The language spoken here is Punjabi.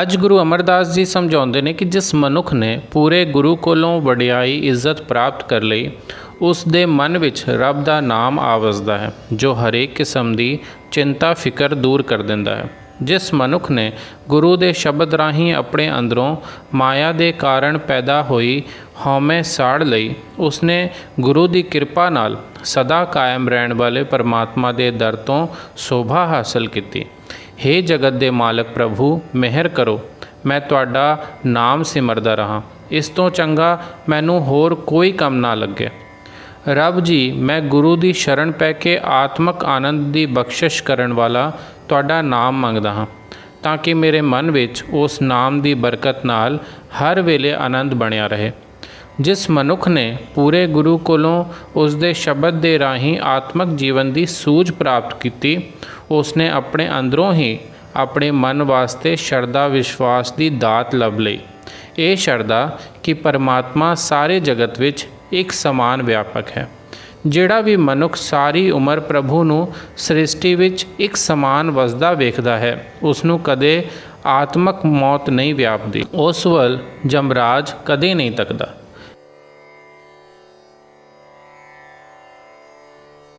ਅੱਜ ਗੁਰੂ ਅਮਰਦਾਸ ਜੀ ਸਮਝਾਉਂਦੇ ਨੇ ਕਿ ਜਿਸ ਮਨੁੱਖ ਨੇ ਪੂਰੇ ਗੁਰੂ ਕੋਲੋਂ ਵਡਿਆਈ ਇੱਜ਼ਤ ਪ੍ਰਾਪਤ ਕਰ ਲਈ, ਉਸ ਦੇ ਮਨ ਵਿੱਚ ਰੱਬ ਦਾ ਨਾਮ ਆਵਸਦਾ ਹੈ, ਜੋ ਹਰੇਕ ਕਿਸਮ ਦੀ ਚਿੰਤਾ ਫਿਕਰ ਦੂਰ ਕਰ ਦਿੰਦਾ ਹੈ। ਜਿਸ ਮਨੁੱਖ ਨੇ ਗੁਰੂ ਦੇ ਸ਼ਬਦ ਰਾਹੀਂ ਆਪਣੇ ਅੰਦਰੋਂ ਮਾਇਆ ਦੇ ਕਾਰਨ ਪੈਦਾ ਹੋਈ ਹਉਮੈ ਸਾੜ ਲਈ ਉਸਨੇ ਗੁਰੂ ਦੀ ਕਿਰਪਾ ਨਾਲ ਸਦਾ ਕਾਇਮ ਰਹਿਣ ਵਾਲੇ ਪਰਮਾਤਮਾ ਦੇ ਦਰ ਤੋਂ ਸੋਭਾ ਹਾਸਲ ਕੀਤੀ। ਹੇ ਜਗਤ ਦੇ ਮਾਲਕ ਪ੍ਰਭੂ, ਮਿਹਰ ਕਰੋ। ਮੈਂ ਤੁਹਾਡਾ ਨਾਮ ਸਿਮਰਦਾ ਰਹਾ। ਇਸ ਤੋਂ ਚੰਗਾ ਮੈਨੂੰ ਹੋਰ ਕੋਈ ਕੰਮ ਨਾ ਲੱਗੇ। ਰੱਬ ਜੀ, ਮੈਂ ਗੁਰੂ ਦੀ ਸ਼ਰਨ ਪੈ ਕੇ ਆਤਮਕ ਆਨੰਦ ਦੀ ਬਖਸ਼ਿਸ਼ ਕਰਨ ਵਾਲਾ ਤੁਹਾਡਾ ਨਾਮ ਮੰਗਦਾ ਹਾਂ, ਤਾਂ ਕਿ ਮੇਰੇ ਮਨ ਵਿੱਚ ਉਸ ਨਾਮ ਦੀ ਬਰਕਤ ਨਾਲ ਹਰ ਵੇਲੇ ਆਨੰਦ ਬਣਿਆ ਰਹੇ। ਜਿਸ ਮਨੁੱਖ ਨੇ ਪੂਰੇ ਗੁਰੂ ਕੋਲੋਂ ਉਸ ਦੇ ਸ਼ਬਦ ਦੇ ਰਾਹੀਂ ਆਤਮਕ ਜੀਵਨ ਦੀ ਸੂਝ ਪ੍ਰਾਪਤ ਕੀਤੀ ਉਸ ਨੇ ਆਪਣੇ ਅੰਦਰੋਂ ਹੀ ਆਪਣੇ ਮਨ ਵਾਸਤੇ ਸ਼ਰਧਾ ਵਿਸ਼ਵਾਸ ਦੀ ਦਾਤ ਲੱਭ ਲਈ। ਇਹ ਸ਼ਰਧਾ ਕਿ ਪਰਮਾਤਮਾ ਸਾਰੇ ਜਗਤ ਵਿੱਚ ਇੱਕ ਸਮਾਨ ਵਿਆਪਕ ਹੈ, ਜਿਹੜਾ ਵੀ ਮਨੁੱਖ ਸਾਰੀ ਉਮਰ ਪ੍ਰਭੂ ਨੂੰ ਸ੍ਰਿਸ਼ਟੀ ਵਿੱਚ ਇੱਕ ਸਮਾਨ ਵਸਦਾ ਵੇਖਦਾ ਹੈ ਉਸ ਨੂੰ ਕਦੇ ਆਤਮਕ ਮੌਤ ਨਹੀਂ ਵਿਆਪਦੀ। ਉਸ ਵੱਲ ਜਮਰਾਜ ਕਦੇ ਨਹੀਂ ਤੱਕਦਾ।